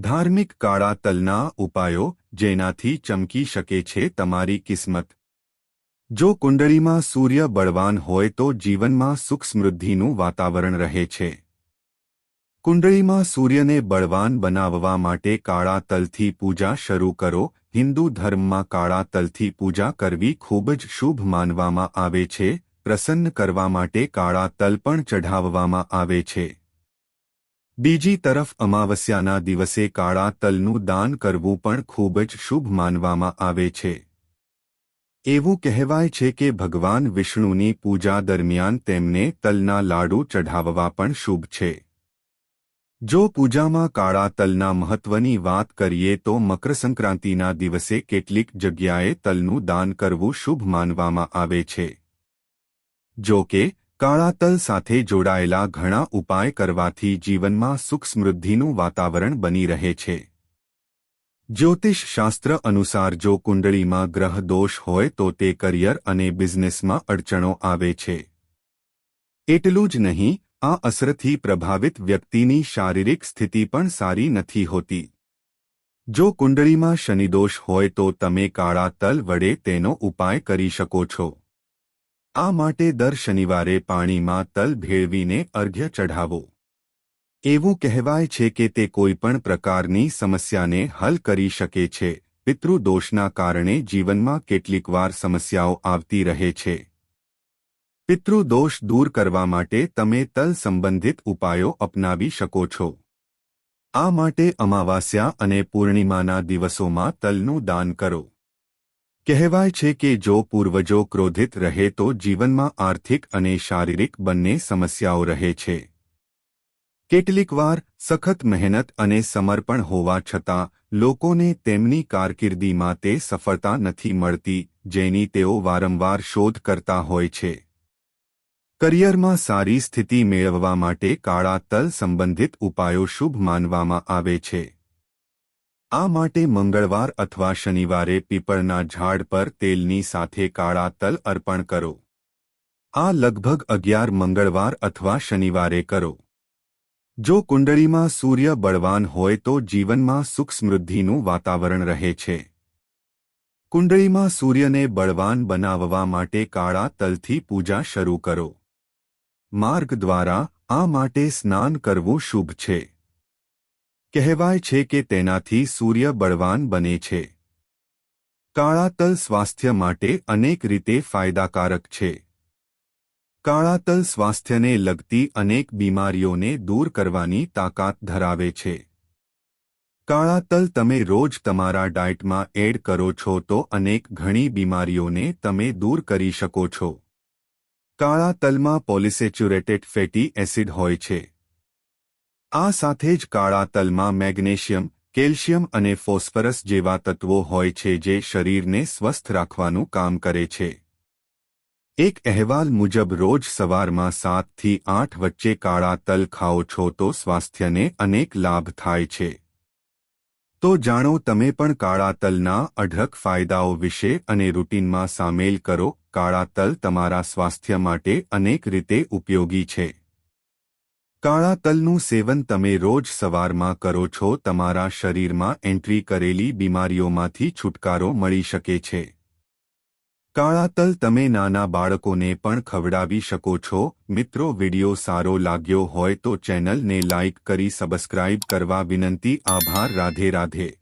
ધાર્મિક કાળા તલના ઉપાયો જેનાથી ચમકી શકે છે તમારી કિસ્મત. જો કુંડળીમાં સૂર્ય બળવાન હોય તો જીવનમાં સુખ સમૃદ્ધિનું વાતાવરણ રહે છે. કુંડળીમાં સૂર્યને બળવાન બનાવવા માટે કાળા તલથી પૂજા શરૂ કરો. હિન્દુ ધર્મમાં કાળા તલથી પૂજા કરવી ખૂબ જ શુભ માનવામાં આવે છે. પ્રસન્ન કરવા માટે કાળા તલ પણ ચઢાવવામાં આવે છે. બીજી તરફ અમાવસ્યાના દિવસે કાળા તલનું દાન કરવું પણ ખૂબ જ શુભ માનવામાં આવે છે. એવું કહેવાય છે કે ભગવાન વિષ્ણુની પૂજા દરમિયાન તેમને તલના લાડુ ચઢાવવા પણ શુભ છે. જો પૂજામાં કાળા તલના મહત્વની વાત કરીએ તો મકરસંક્રાંતિના દિવસે કેટલીક જગ્યાએ તલનું દાન કરવું શુભ માનવામાં આવે છે. જો કે કાળા તલ સાથે જોડાયેલા ઘણા ઉપાય કરવાથી જીવનમાં સુખ સમૃદ્ધિનું વાતાવરણ બની રહે છે. જ્યોતિષ શાસ્ત્ર અનુસાર જો કુંડળીમાં ગ્રહ દોષ હોય તો તે કરિયર અને બિઝનેસમાં અડચણો આવે છે. એટલું જ નહીં, આ અસરથી પ્રભાવિત વ્યક્તિની શારીરિક સ્થિતિ પણ સારી નથી હોતી. જો કુંડળીમાં શનિદોષ હોય તો તમે કાળા તલ વડે તેનો ઉપાય કરી શકો છો. આ માટે દર શનિવારે પાણીમાં તલ ભેળવીને અર્ઘ્ય ચઢાવો. એવું કહેવાય છે કે તે કોઈપણ પ્રકારની સમસ્યાને હલ કરી શકે છે. પિતૃદોષના કારણે જીવનમાં કેટલીકવાર સમસ્યાઓ આવતી રહે છે. પિતૃદોષ દૂર કરવા માટે તમે તલ સંબંધિત ઉપાયો અપનાવી શકો છો. આ માટે અમાવાસ્યા અને પૂર્ણિમાના દિવસોમાં તલનું દાન કરો. કહેવાય છે કે જો પૂર્વજો ક્રોધિત રહે તો જીવનમાં આર્થિક અને શારીરિક બંને સમસ્યાઓ રહે છે. કેટલીકવાર સખત મહેનત અને સમર્પણ હોવા છતાં, લોકોને તેમની કારકિર્દીમાં તે સફળતા નથી મળતી, જેની તેઓ વારંવાર શોધ કરતા હોય છે. કરિયરમાં સારી સ્થિતિ મેળવવા માટે કાળા તલ સંબંધિત ઉપાયો શુભ માનવામાં આવે છે. આ માટે મંગળવાર અથવા શનિવારે પીપળના ઝાડ પર તેલની સાથે કાળા તલ અર્પણ કરો. આ લગભગ અગિયાર મંગળવાર અથવા શનિવારે કરો. જો કુંડળીમાં સૂર્ય બળવાન હોય તો જીવનમાં સુખ સમૃદ્ધિનું વાતાવરણ રહે છે. કુંડળીમાં સૂર્યને બળવાન બનાવવા માટે કાળા તલથી પૂજા શરૂ કરો. માર્ગ દ્વારા આ માટે સ્નાન કરવું શુભ છે. કહેવાય છે કે તેનાથી સૂર્ય બળવાન બને છે. કાળા તલ સ્વાસ્થ્ય માટે અનેક રીતે ફાયદાકારક છે. કાળા તલ સ્વાસ્થ્યને લગતી અનેક બીમારીઓને દૂર કરવાની તાકાત ધરાવે છે. કાળા તલ તમે રોજ તમારા ડાયટમાં એડ કરો છો તો અનેક ઘણી બીમારીઓને તમે દૂર કરી શકો છો. કાળા તલમાં પોલિસેચ્યુરેટેડ ફેટી એસિડ હોય છે. આ સાથે જ કાળા તલમાં મેગ્નેશિયમ, કેલ્શિયમ અને ફોસ્ફરસ જેવા તત્વો હોય છે જે શરીરને સ્વસ્થ રાખવાનું કામ કરે છે. એક અહેવાલ મુજબ રોજ સવારમાં સાતથી આઠ વચ્ચે કાળા તલ ખાઓ છો તો સ્વાસ્થ્યને અનેક લાભ થાય છે. તો જાણો તમે પણ કાળા તલના અઢળક ફાયદાઓ વિશે અને રૂટીનમાં સામેલ કરો, કાળા તલ તમારા સ્વાસ્થ્ય માટે અનેક રીતે ઉપયોગી છે. કાળા તલનું સેવન તમે રોજ સવારમાં કરો છો, તમારા શરીરમાં એન્ટ્રી કરેલી બીમારીઓમાંથી છુટકારો મળી શકે છે. કાળા તલ તમે નાના બાળકોને પણ ખવડાવી શકો છો. મિત્રો, વિડિયો સારો લાગ્યો હોય તો ચેનલને લાઇક કરી સબસ્ક્રાઇબ કરવા વિનંતી. આભાર. રાધે રાધે.